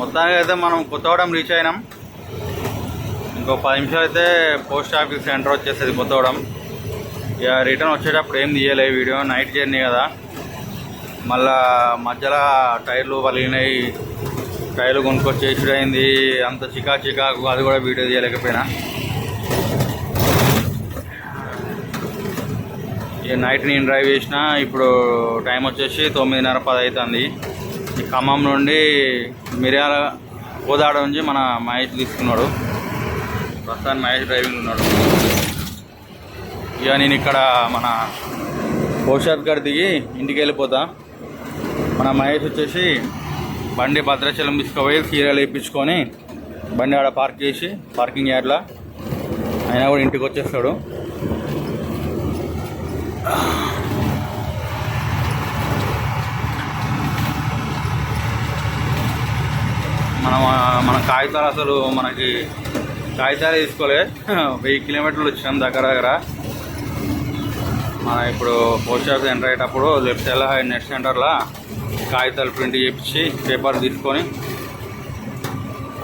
మొత్తానికి అయితే మనం కొత్తగూడెం రీచ్ అయినాం. ఇంకో పది నిమిషాలు అయితే పోస్ట్ ఆఫీస్ సెంటర్ వచ్చేస్తుంది కొత్తగూడెం. ఇక రిటర్న్ వచ్చేటప్పుడు ఏం తీయలే వీడియో నైట్ జర్నీ కదా. మళ్ళా మధ్యలో టైర్లు పలిగినాయి టైర్లు కొనుక్కొచ్చేసుడు అయింది అంత చికా చికాకు అది కూడా వీడియో తీయలేకపోయినా. ఇక నైట్ నేను డ్రైవ్ చేసిన ఇప్పుడు టైం వచ్చేసి తొమ్మిదిన్నర పది అవుతుంది. ఖమ్మం నుండి మిర్యాల కోదాడ నుంచి మన మహేష్ తీసుకున్నాడు. ప్రస్తుతానికి మహేష్ డ్రైవింగ్ ఉన్నాడు. ఇక నేను ఇక్కడ మన పోషాద్ గారు దిగి ఇంటికి వెళ్ళిపోతా. మన మహేష్ వచ్చేసి బండి భద్రాచలం తీసుకుపోయి సీరియల్ వేయించుకొని బండి ఆడ పార్క్ చేసి పార్కింగ్ యార్డ్లో అయినా కూడా ఇంటికి వచ్చేస్తాడు. మనం మన కాగితాలు అసలు మనకి కాగితాలు తీసుకోలే. వెయ్యి కిలోమీటర్లు వచ్చినాం దగ్గర దగ్గర. మన ఇప్పుడు పోస్ట్ ఆఫీస్ ఎంటర్ అయ్యేటప్పుడు లెఫ్ట్ సైడ్లో నెట్ సెంటర్లో కాగితాలు ప్రింట్ చేయించి పేపర్ తీసుకొని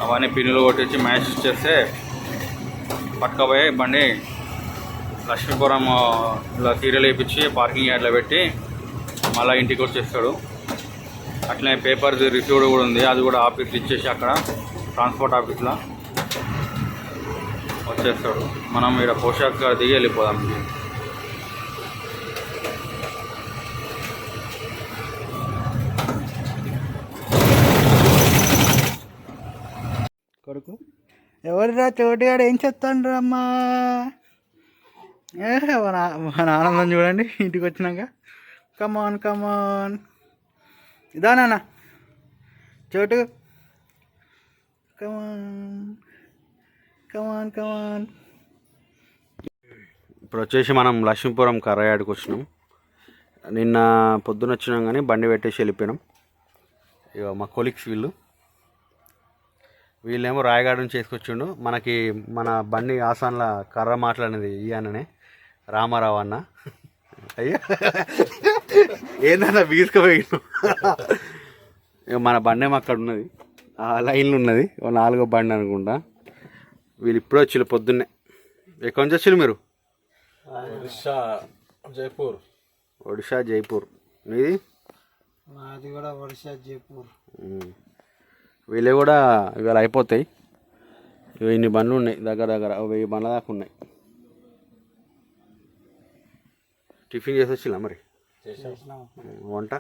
అవన్నీ పిన్నులు కొట్టించి మ్యాచ్ చేస్తే పట్టుకపోయి బండి లక్ష్మీపురం ఇలా సీరియల్ వేయించి పార్కింగ్ యార్డ్లో పెట్టి మళ్ళీ ఇంటికి వచ్చేస్తాడు. అట్లనే పేపర్ రిసీవ్డ్ కూడా ఉంది. అది కూడా ఆఫీస్ ఇచ్చేసి అక్కడ ట్రాన్స్పోర్ట్ ఆఫీస్లో వచ్చేస్తాడు. మనం ఇక్కడ పోషాక్ దిగి వెళ్ళిపోదాం. కొడుకు. ఎవరిరా చోటిగాడు ఏం చెప్తాండ్రు అమ్మా? ఏ ఆనందం చూడండి. ఇంటికి వచ్చినాక. కమాన్ కమాన్ ఇదా నాన్న. చోటు. కమాన్ కమాన్ కమాన్ ఇప్పుడు వచ్చేసి మనం లక్ష్మీపురం కర్రయాడికి వచ్చినాం. నిన్న పొద్దున వచ్చినాం కానీ బండి పెట్టేసి వెళ్ళిపోయినాం. ఇక మా కొలిక్స్ వీళ్ళు. వీళ్ళేమో రాయగాడు నుంచి చేసుకొచ్చిండు మనకి మన బండి ఆసాన్ల కర్ర మాట్లాడినది ఈయననే రామారావు అన్న. అయ్యా. ఏందన్నా బీసుకుపోయిండు మన బండి అక్కడ ఉన్నది? ఆ లైన్లో ఉన్నది. ఓ నాలుగో బండి అనుకుంటా. వీళ్ళు ఇప్పుడే వచ్చిళ్ళు పొద్దున్నే. ఎక్కడి నుంచి వచ్చిళ్ళు మీరు? ఒడిశా జైపూర్. ఒడిషా జైపూర్. మీది? మాది కూడా ఒడిశా జైపూర్. వీళ్ళు కూడా ఇవాళ అయిపోతాయి. ఇవి ఇన్ని బండ్లు ఉన్నాయి దగ్గర దగ్గర. ఓ వెయ్యి బండ్ల దాకా ఉన్నాయి. టిఫిన్ చేసి వచ్చిలా మరి? వంట?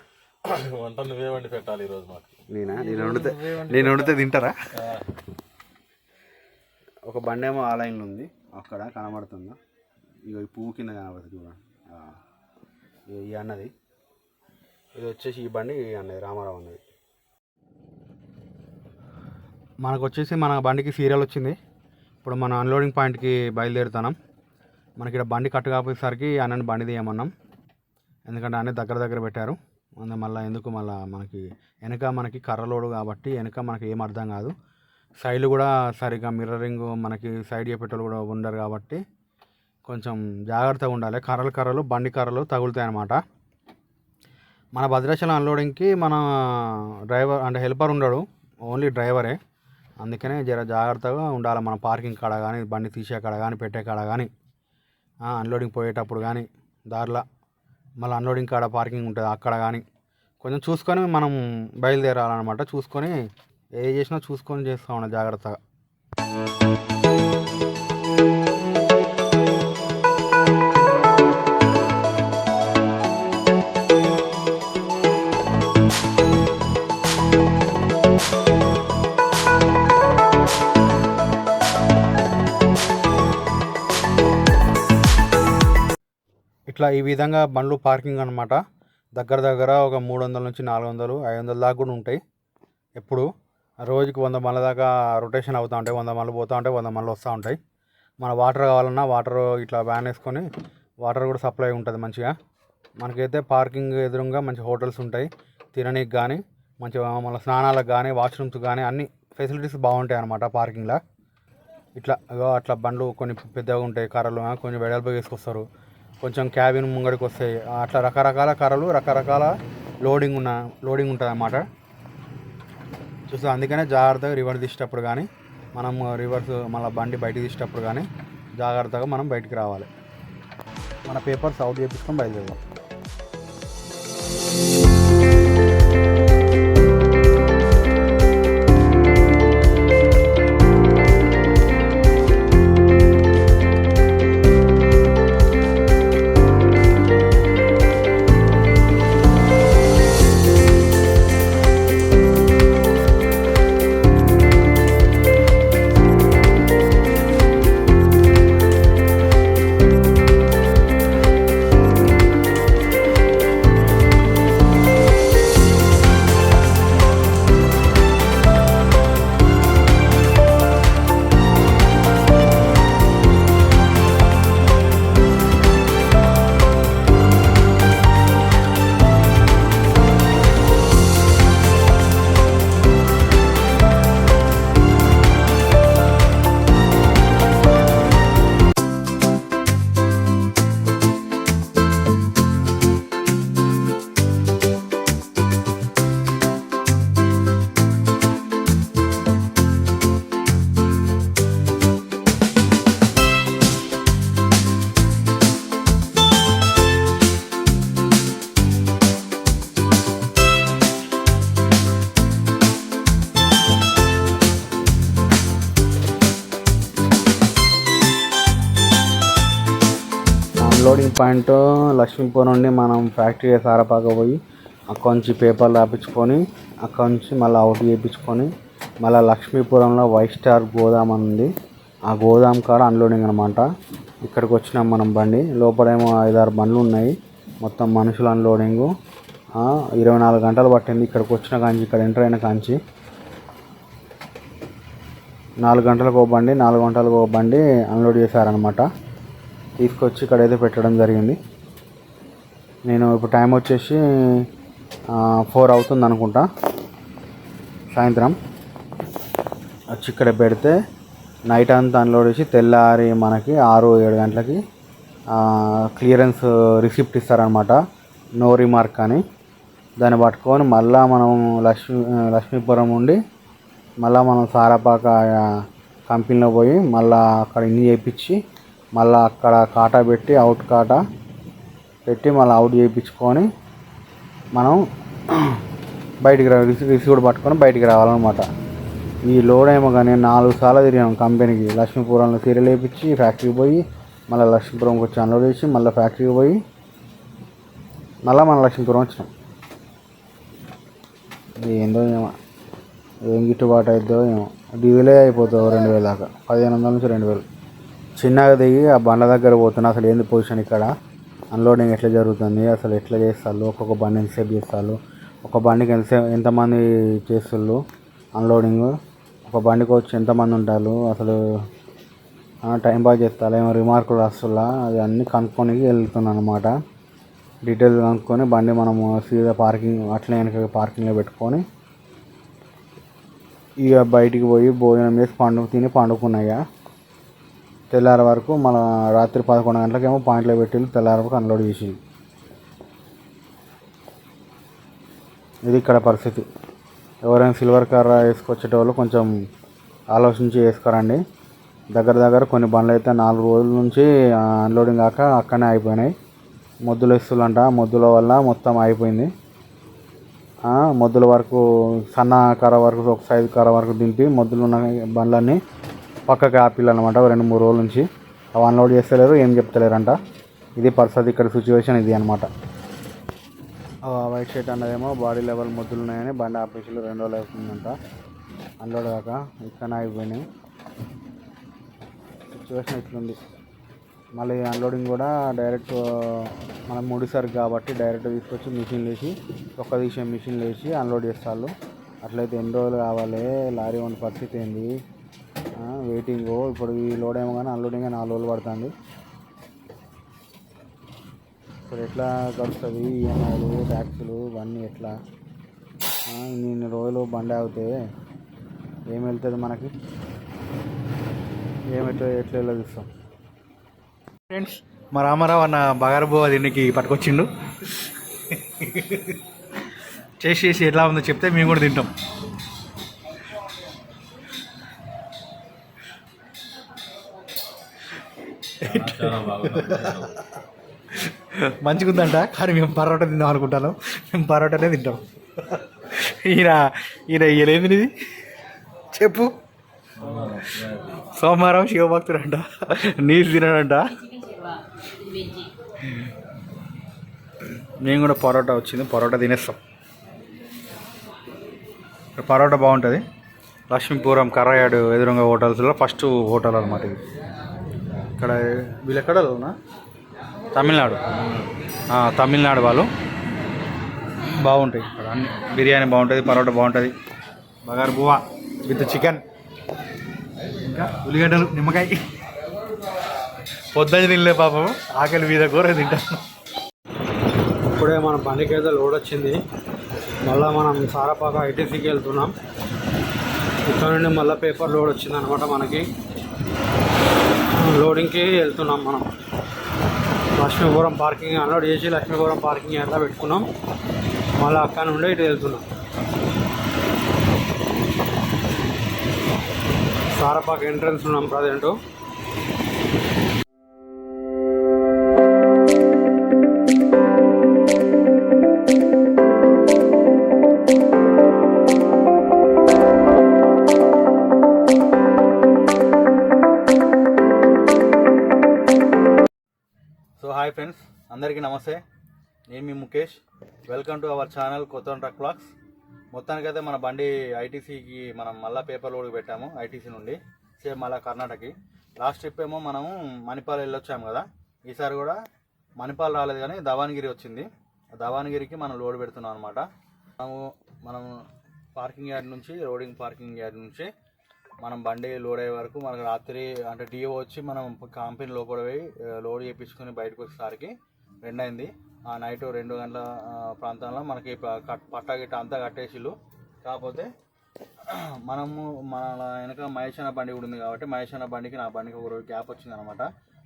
వంట నువ్వే వండి పెట్టాలి ఈరోజు మాకు. నేనా? నేను వండితే నేను వండితే తింటారా? ఒక బండి ఏమో ఆ లైన్లో ఉంది. అక్కడ కనబడుతుందా? ఇక ఈ పువ్వు కింద కనబడుతుంది చూడండి. ఇగో ఈ అన్నది. ఇది వచ్చేసి ఈ బండి ఈ అన్నది రామారావు అన్నది. మనకు వచ్చేసి మన బండికి సీరియల్ వచ్చింది. ఇప్పుడు మన అన్లోడింగ్ పాయింట్కి బయలుదేరుతున్నాం. మనకి ఇక్కడ బండి కట్టు కాపోయేసరికి అన్నని బండి తీయమన్నాం. ఎందుకంటే అన్నీ దగ్గర దగ్గర పెట్టారు. అందులో మళ్ళీ ఎందుకు మళ్ళీ మనకి వెనక మనకి కర్రలోడు కాబట్టి వెనక మనకి ఏం అర్థం కాదు. సైడ్లు కూడా సరిగ్గా మిర్రరింగ్ మనకి సైడ్ చెప్పేటోళ్ళు కూడా ఉండరు కాబట్టి కొంచెం జాగ్రత్తగా ఉండాలి. కర్రలు కర్రలు బండి కర్రలు తగులుతాయి అన్నమాట. మన భద్రాచలం అన్లోడింగ్కి మన డ్రైవర్ అంటే హెల్పర్ ఉండడు. ఓన్లీ డ్రైవరే అందుకనే జర జాగ్రత్తగా ఉండాలి. మన పార్కింగ్ కాడ కానీ బండి తీసే కాడ కానీ పెట్టే కాడ కానీ అన్లోడింగ్ పోయేటప్పుడు కానీ దారిలో మళ్ళీ అన్లోడింగ్ కాడ పార్కింగ్ ఉంటుంది. అక్కడ కానీ కొంచెం చూసుకొని మనం బయలుదేరాలన్నమాట. చూసుకొని ఏ చేసినా చూసుకొని చేస్తా ఉన్నా జాగ్రత్తగా. ఇట్లా ఈ విధంగా బండ్లు పార్కింగ్ అనమాట దగ్గర దగ్గర ఒక మూడు వందల నుంచి నాలుగు వందలు ఐదు వందల దాకా కూడా ఉంటాయి. ఎప్పుడు? రోజుకి వంద మళ్ళ దాకా రొటేషన్ అవుతూ ఉంటాయి. వంద మళ్ళీ పోతూ ఉంటాయి వంద మళ్ళీ వస్తూ ఉంటాయి. మన వాటర్ కావాలన్నా వాటర్ ఇట్లా వ్యాన్ వేసుకొని వాటర్ కూడా సప్లై ఉంటుంది మంచిగా. మనకైతే పార్కింగ్ ఎదురుగా మంచి హోటల్స్ ఉంటాయి. తిననీకి కానీ మంచిగా మన స్నానాలకు కానీ వాష్రూమ్స్ కానీ అన్ని ఫెసిలిటీస్ బాగుంటాయి అన్నమాట పార్కింగ్లో. ఇట్లా అట్లా బండ్లు కొన్ని పెద్దగా ఉంటాయి. కర్రలు కొన్ని కొంచెం వెడల్పుగా వేసుకొస్తారు. కొంచెం క్యాబిన్ ముంగడికి వస్తాయి అట్లా రకరకాల కర్రలు రకరకాల లోడింగ్ ఉన్న లోడింగ్ ఉంటుంది అన్నమాట చూస్తే అందుకనే జాగ్రత్తగా రివర్స్ తీసేటప్పుడు కానీ మనం రివర్స్ మళ్ళీ బండి బయటకు తీసేటప్పుడు కానీ జాగ్రత్తగా మనం బయటికి రావాలి. మన పేపర్స్ అవుట్ చేపించుకొని బయలుదేరాం అన్లోడింగ్ పాయింట్ లక్ష్మీపూర్ నుండి మనం ఫ్యాక్టరీ సారపాక పోయి అక్కడ నుంచి పేపర్లు రాపించుకొని అక్కడ నుంచి మళ్ళీ అవుట్ చేయించుకొని మళ్ళీ లక్ష్మీపురంలో వై స్టార్ గోదాం అని ఉంది. ఆ గోదాం కాడ అన్లోడింగ్ అనమాట ఇక్కడికి వచ్చినాం మనం బండి. లోపలేమో ఐదారు బండ్లు ఉన్నాయి. మొత్తం మనుషులు అన్లోడింగు ఇరవై నాలుగు గంటలు పట్టింది ఇక్కడికి వచ్చిన కాంచి ఇక్కడ ఎంటర్ అయిన కాంచి. నాలుగు గంటలకు ఒక బండి నాలుగు గంటలకు ఒక బండి అన్లోడ్ చేశారనమాట తీసుకొచ్చి ఇక్కడైతే పెట్టడం జరిగింది. నేను ఇప్పుడు టైం వచ్చేసి ఫోర్ అవుతుంది అనుకుంటా. సాయంత్రం. వచ్చి ఇక్కడ పెడితే నైట్ అంతా అన్లోడ్ చేసి తెల్లారి మనకి ఆరు ఏడు గంటలకి క్లియరెన్స్ రిసిప్ట్ ఇస్తారనమాట నో రిమార్క్ అని. దాన్ని పట్టుకొని మళ్ళా మనం లక్ష్మీ లక్ష్మీపురం ఉండి మళ్ళీ మనం సారాపాక కంపెనీలో పోయి మళ్ళీ అక్కడ ఇన్ని చేయించి మళ్ళా అక్కడ కాటా పెట్టి అవుట్ కాటా పెట్టి మళ్ళీ అవుట్ చేయించుకొని మనం బయటికి రా రిసీవ్డ్ పట్టుకొని బయటికి రావాలన్నమాట. ఈ లోడ్ ఏమో కానీ నాలుగు సార్లు తిరిగాం కంపెనీకి. లక్ష్మీపురంలో సీరియల్ వేయించి ఫ్యాక్టరీకి పోయి మళ్ళీ లక్ష్మీపురంకి వచ్చి అన్లోడ్ చేసి మళ్ళీ ఫ్యాక్టరీకి పోయి మళ్ళీ మన లక్ష్మీపురం వచ్చినాం. ఏందో ఏమో ఏం గిట్టుబాటు అవుతుందో ఏమో. డీజిలే అయిపోతుంది రెండు వేల దాకా. పదిహేను వందల నుంచి రెండు వేలు. చిన్నగా దిగి ఆ బండ దగ్గర పోతున్నా అసలు ఏంది పొజిషన్ ఇక్కడ? అన్లోడింగ్ ఎట్లా జరుగుతుంది? అసలు ఎట్లా చేస్తారు? ఒక్కొక్క బండి ఎంతసేపు చేస్తారు? ఒక బండికి ఎంతసేపు ఎంతమంది చేస్తుళ్ళు అన్లోడింగ్ ఒక బండికి వచ్చి ఎంతమంది ఉంటారు? అసలు టైం పాస్ చేస్తారు? ఏమో రిమార్కులు రాస్తున్నా అది అన్నీ కనుక్కొని వెళ్తున్నాను అనమాట డీటెయిల్స్ కనుక్కొని బండి మనము సీదా పార్కింగ్ అట్లే వెనక పార్కింగ్లో పెట్టుకొని ఇక బయటికి పోయి భోజనం చేసి పండుగ తిని పండుకున్నాయా తెల్లారి వరకు మన రాత్రి పదకొండు గంటలకేమో పాయింట్లో పెట్టి తెల్లారి వరకు అన్లోడ్ చేసి ఇది ఇక్కడ పరిస్థితి. ఎవరైనా సిల్వర్ కార్ వేసుకొచ్చేటోళ్ళు కొంచెం ఆలోచించి వేసుకోరండి. దగ్గర దగ్గర కొన్ని బండ్లు అయితే నాలుగు రోజుల నుంచి అన్లోడింగ్ కాక అక్కడనే అయిపోయినాయి. మొద్దులు వేస్తులంట మొద్దుల వల్ల మొత్తం అయిపోయింది. మొద్దుల వరకు సన్న కర్ర వరకు ఒక సైజు కర్ర వరకు దింపి మొద్దులు ఉన్న బండ్లన్నీ పక్కకి ఆపిల్లనమాట రెండు మూడు రోజుల నుంచి. అవి అన్లోడ్ చేస్తలేరు ఏం చెప్తలేరంట. ఇది పరిస్థితి ఇక్కడ సిచ్యువేషన్ ఇది అనమాట వైట్ షర్ట్ అన్నదేమో బాడీ లెవెల్ మొద్దులు ఉన్నాయని బండి ఆఫీసులు రెండు రోజులు అవుతుందంట. అన్లోడ్ కాక ఇక్కడ అయిపోయినాయి. సిచ్యువేషన్ ఇట్లుంది. మళ్ళీ అన్లోడింగ్ కూడా డైరెక్ట్ మనం ముడిసరికి కాబట్టి డైరెక్ట్ తీసుకొచ్చి మిషన్ లేచి ఒక్క తీసే మిషన్ వేసి అన్లోడ్ చేస్తారు అట్లయితే ఎన్ని రోజులు కావాలి? లారీ ఉన్న పరిస్థితి ఏంది? వెయిటింగ్ ఇప్పుడు ఈ లోడ్ ఏమో కానీ అన్లోడింగ్ నాలుగు రోజులు పడుతుంది. ఇప్పుడు ఎట్లా గడుస్తుంది? ఈఎంఐలు ట్యాక్సులు ఇవన్నీ ఎట్లా? ఇన్ని రోజులు బండి ఆగితే ఏం వెళ్తుంది మనకి? ఏం ఎట్లా ఎట్లా చూస్తాం. ఫ్రెండ్స్ మా రామారావు అన్న బగారబో దీనికి పట్టుకొచ్చిండు. చేసి చేసి ఎట్లా ఉందో చెప్తే మేము కూడా తింటాం. మంచిగుందంట మంచిగా ఉందంట కానీ మేము పరోటా తిందాం అనుకుంటాను. మేము పరోటానే తింటాం. ఈయన ఈయన ఈయనేంది ఇది చెప్పు. సోమవారం శివభక్తుడంట నీళ్ళు తినడంట. మేము కూడా పరోటా వచ్చింది పరోటా తినేస్తాం. పరోటా బాగుంటుంది. లక్ష్మీపురం కర్రయాడు ఎదురుగా హోటల్స్లో ఫస్ట్ హోటల్ అనమాట ఇది. ఇక్కడ వీళ్ళు ఎక్కడ ఉన్నా తమిళనాడు. ఆ, తమిళనాడు వాళ్ళు. బాగుంటాయి ఇక్కడ అన్ని. బిర్యానీ బాగుంటుంది పరోటా బాగుంటుంది. బగారు బువ్వ విత్ చికెన్. ఇంకా ఉల్లిగడ్డలు నిమ్మకాయ. పొద్దున తినలే పాపం. ఆకలి మీద కూర తింటాను ఇప్పుడే మన అయితే లోడ్ వచ్చింది. మళ్ళీ మనం సారపాక ఐటీసీకి వెళ్తున్నాం. ఇక్కడ నుండి మళ్ళీ పేపర్ లోడ్ వచ్చింది అనమాట మనకి. లోడింగ్కి వెళ్తున్నాం మనం. లక్ష్మీపురం పార్కింగ్ అన్లోడ్ చేసి లక్ష్మీపురం పార్కింగ్ ఎట్లా పెట్టుకున్నాం. మళ్ళీ అక్కడ నుండి ఇటు వెళ్తున్నాం. సారపాక ఎంట్రన్స్ ఉన్నాం ప్రజెంటు. ఫ్రెండ్స్ అందరికీ నమస్తే. నేను మీ Mukesh. Welcome to our channel కొత్త ట్రక్ బ్లాగ్స్ మొత్తానికైతే మన బండి ఐటీసీకి మనం మళ్ళీ పేపర్ లోడ్కి పెట్టాము ఐటీసీ నుండి. సేమ్ మళ్ళీ కర్ణాటకకి. లాస్ట్ ట్రిప్ ఏమో మనము మణిపాల్ వెళ్ళొచ్చాము కదా. ఈసారి కూడా మణిపాల్ రాలేదు కానీ దవాన్గిరి వచ్చింది. ఆ మనం లోడ్ పెడుతున్నాం అనమాట మనము మనం పార్కింగ్ యార్డ్ నుంచి రోడింగ్ పార్కింగ్ యార్డ్ నుంచి మనం బండి లోడ్ అయ్యే వరకు మనకు రాత్రి అంటే డిఓ వచ్చి మనం కంపెనీ లోపల పోయి లోడ్ చేయించుకొని బయటకు వచ్చేసరికి రెండు అయింది ఆ నైట్ రెండు గంటల ప్రాంతంలో మనకి పట్ట పట్టా గిట్ట అంతా కట్టేసిళ్ళు. కాకపోతే మనము మన వెనక మహేష్ అన్న బండి కూడా ఉంది కాబట్టి మహేష్ అన్న బండికి నా బండికి ఒక రోజు గ్యాప్ వచ్చింది అనమాట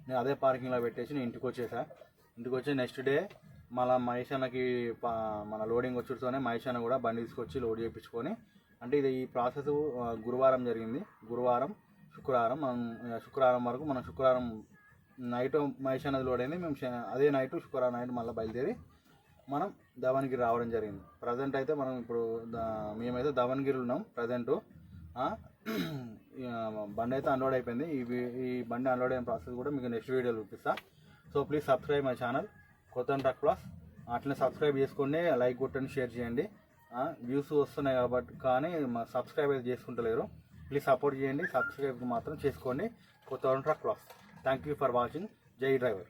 నేను అదే పార్కింగ్లో పెట్టేసి నేను ఇంటికి వచ్చేసా. ఇంటికి వచ్చి నెక్స్ట్ డే మళ్ళీ మహేష్ అన్నకి మన లోడింగ్ వచ్చుడుతోనే మహేష్ అన్న కూడా బండి తీసుకొచ్చి లోడ్ చేయించుకొని అంటే ఇది ఈ ప్రాసెస్ గురువారం జరిగింది. గురువారం శుక్రవారం మనం శుక్రవారం వరకు మనం శుక్రవారం నైట్ మహేష్ అన్నది లోడ్ అయింది మేము అదే నైట్ శుక్రవారం నైట్ మళ్ళీ బయలుదేరి మనం దవన్గిరి రావడం జరిగింది. ప్రజెంట్ అయితే మనం ఇప్పుడు మేమైతే దవన్గిరి ఉన్నాం. ప్రజెంటు బండి అయితే అన్లోడ్ అయిపోయింది. ఈ ఈ బండి అన్లోడ్ అయిన ప్రాసెస్ కూడా మీకు నెక్స్ట్ వీడియోలో చూపిస్తా. So please subscribe my channel కొత్త ట్రక్ ప్లస్ అట్లనే సబ్స్క్రైబ్ చేసుకోండి లైక్ కొట్టండి షేర్ చేయండి. వ్యూస్ వస్తున్నాయి కాబట్టి కానీ మా సబ్స్క్రైబ్ అయితే చేసుకుంటలేరు. ప్లీజ్ సపోర్ట్ చేయండి. సబ్స్క్రైబ్ మాత్రం చేసుకోండి. కొత్త truck plus thank you for watching జై డ్రైవర్